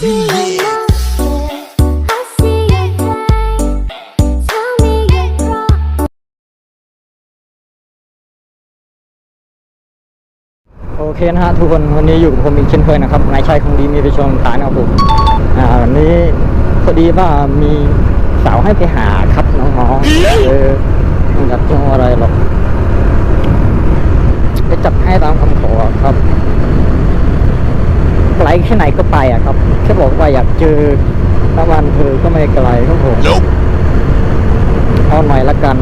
โอเคนะฮะทุกคนวันนี้อยู่กับผมอีกเช่นเคยนะครับนายชัยคงดีมีไปชมฐานนะครับผมอ่าวันนี้พอดีว่ามีสาวให้ไปหาครับน้องๆเออไม่อยากจะเอาอะไรหรอกไปจัดให้ตามคำขอครับ ลแค่ไหนก็ไปอะครับ แค่บอกว่าอยากเจอน้ำมันเธอก็ไม่ไกลครับผมเอาหน่อยละกัน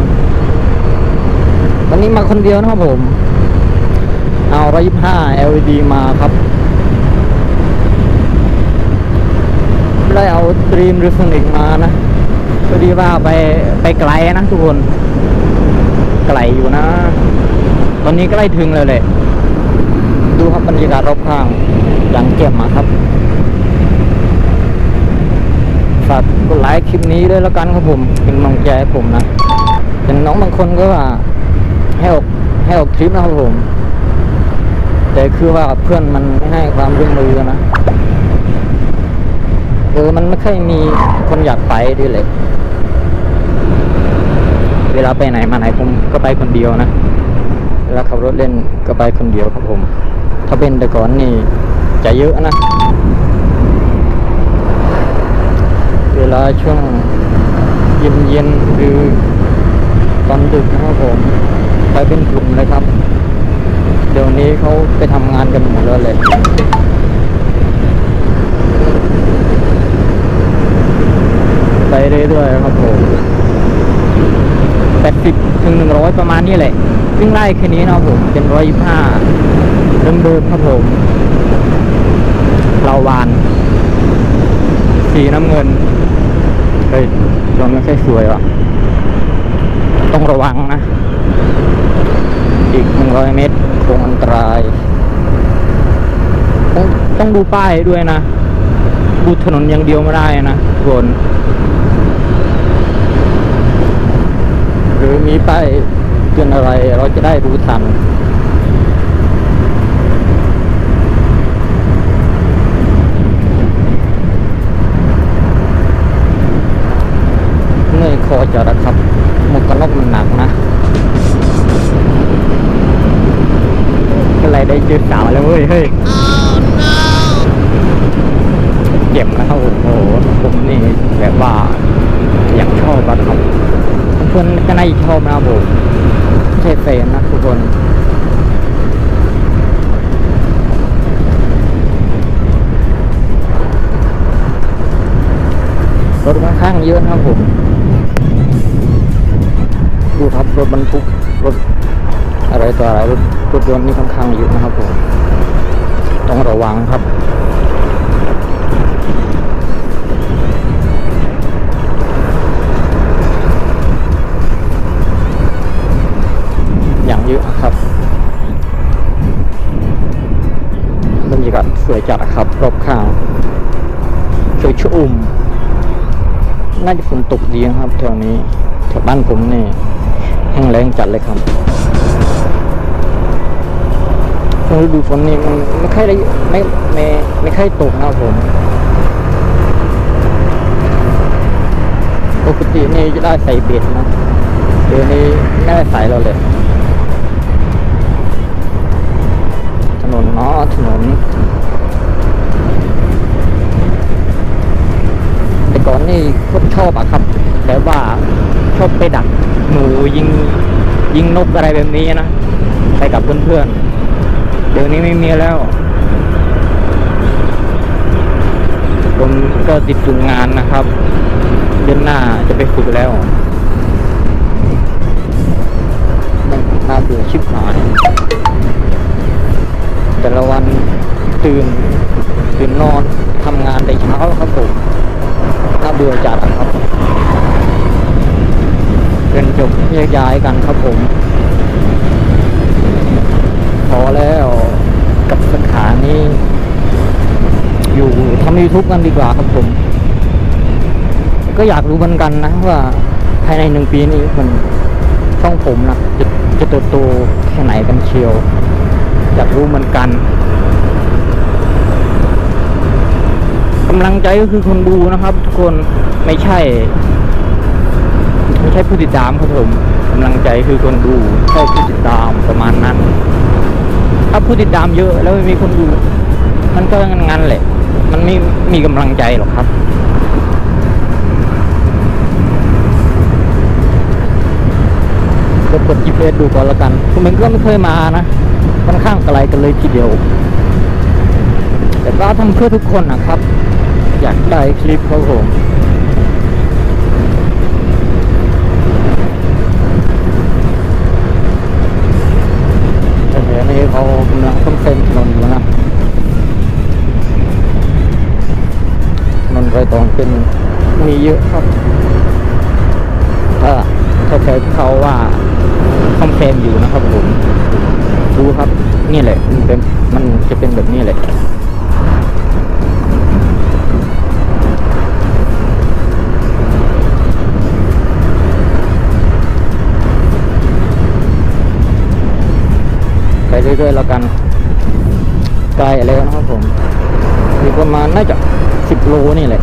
วันนี้มาคนเดียวนะครับผม เอา125 LED มาครับไม่ได้เอาดรีมหรือโซนิกมานะพอดีว่าไปไปไกลนะทุกคนไกลอยู่นะ ตอนนี้ใกล้ถึงเลยเลยดูครับบรรยากาศรอบข้าง อย่างเก็บมาครับ ฝากกดไลค์คลิปนี้ด้วยแล้วกันครับผม เป็นกำลังใจให้ผมนะเป็นน้องบางคนก็ว่าให้ออกให้ออกทริปนะครับผม แต่คือว่าเพื่อนมันไม่ให้ความร่วมมือนะเออมันไม่ค่อยมีคนอยากไปด้วยเลย เวลาไปไหนมาไหนผมก็ไปคนเดียวนะเวลาขับรถเล่นก็ไปคนเดียวครับผม ถ้าเป็นแต่ก่อนนี่ จะเยอะนะ เวลาช่วงเย็นเย็นๆหรือตอนดึกนะครับผมไปเป็นกลุ่มเลยครับ เดี๋ยวนี้เขาไปทำงานกันหมดแล้วเลยไปเรื่อยๆครับผมแปดสิบถึงหนึ่งร้อยประมาณนี้แหละวิ่งไล่แค่นี้นะผมเป็นร้อยยี่ห้าเดิมๆครับผม เราวาน สีน้ำเงิน เฮ้ยเราไม่ค่อยสวยว่ะ ต้องระวังนะ อีกหนึ่งร้อยเมตรคงอันตราย ต้องต้องดูป้ายด้วยนะ ดูถนนอย่างเดียวไม่ได้นะทุกคนหรือมีป้ายเตือนอะไรเราจะได้รู้ทัน เมื่อยคอจะระครับหมวกกันน็อกมันหนักนะ ก็เลยได้เจอสาวแล้วเว้ยเฮ้ยเจ็บนะครับผมโอ้โหผมนี่แบบว่าอยากชอบอะครับเพื่อน ก็น่าจะชอบนะครับผมไม่ใช่เฟนนะทุกคนรถค่อนข้างเยอะนะครับผม ดูครับรถบรรทุกรถอะไรต่ออะไรรถรถยนต์นี่ค่อนข้างเยอะนะครับผม ต้องระวังครับ เยอะครับบรรยากาศสวยจัดครับ รอบข้างสวยชุ่มน่าจะฝนตกดีนะครับแถวนี้แถวบ้านผมนี่แห้งแล้งจัดเลยครับช่วงฤดูฝนนี่มันไม่ค่อยได้ไม่ไม่ไม่ค่อยตกนะครับผมปกตินี่จะได้ใส่เบ็ดนะเดี๋ยวนี้ไม่ได้ใส่เราเลย นนเนาะถนน แต่ก่อนนี่โคตรชอบอะครับ แต่ว่าชอบไปดักหนูยิงยิงนกอะไรแบบนี้นะไปกับเพื่อนๆ เดี๋ยวนี้ไม่มีแล้ว ผมก็ติดฝึกงานนะครับ เดือนหน้าจะไปฝึกแล้วน่าเบื่อชิบหาย แต่ละวันตื่นตื่นนอนทำงานแต่เช้าครับผมน่าเบื่อจัดอะครับเรียนจบแยกย้ายกันครับผม พอแล้วกับสาขานีอยู่ทำยูทูบกันดีกว่าครับผม ก็อยากรู้เหมือนกันนะว่าภายในหนึ่งปีนี้มันช่องผมนะจะจะเติบโตแค่ไหนกันเชียว อยากรู้เหมือนกันกำลังใจก็คือคนดูนะครับ ทุกคนไม่ใช่ไม่ใช่ผู้ติดตามครับผมกำลังใจคือคนดูใช่ผู้ติดตามประมาณนั้น ถ้าผู้ติดตามเยอะแล้วไม่มีคนดู มันก็งั้นๆแหละ มันไม่มีกำลังใจหรอกครับ ก็กด GPS ดูก่อนละกันผมเองก็ไม่เคยมานะค่อนข้างไกลกันเลยทีเดียว แต่ก็ทำเพื่อทุกคนนะครับ อยากได้คลิปครับผมแต่เดี๋ยวนี้เขากำลังต้องเซ็นถนนอยู่นะถนนรอยตองเป็นมีเยอะครับถ้าเข้าใจที่เขาว่า คอมเพลนอยู่นะครับผมดูครับนี่แหละมันเป็นมันจะเป็นแบบนี้แหละไปเรื่อยๆแล้วกันไกลแล้วนะครับผมอีกประมาณน่าจะสิบโลนี่แหละ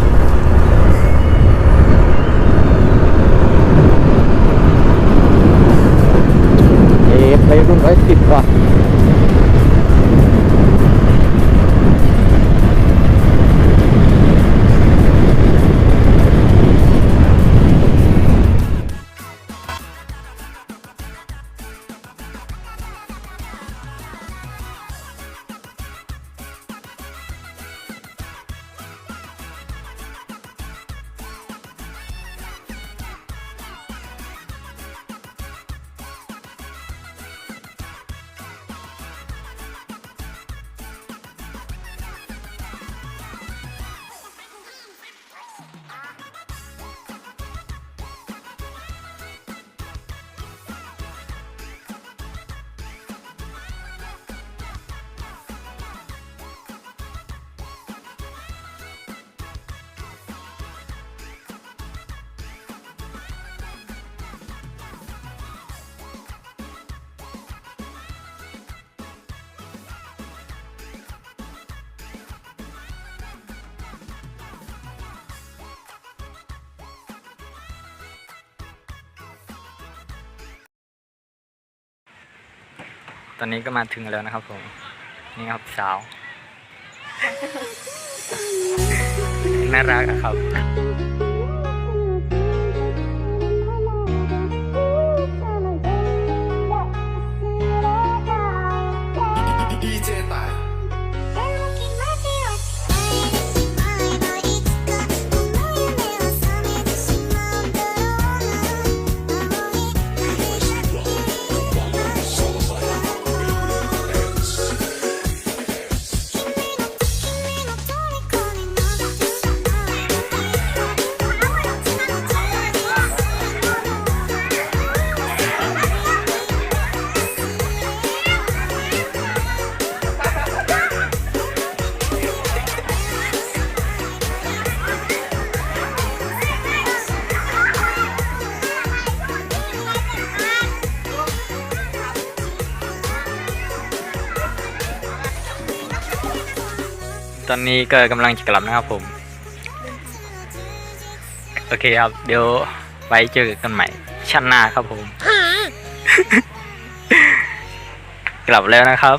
ตอนนี้ก็มาถึงแล้วนะครับผม นี่ครับสาว น่ารักอะครับ ตอนนี้ก็กำลังจะกลับนะครับผม โอเคครับ เดี๋ยวไว้เจอกันใหม่ ชั้นหน้าครับผม กลับแล้วนะครับ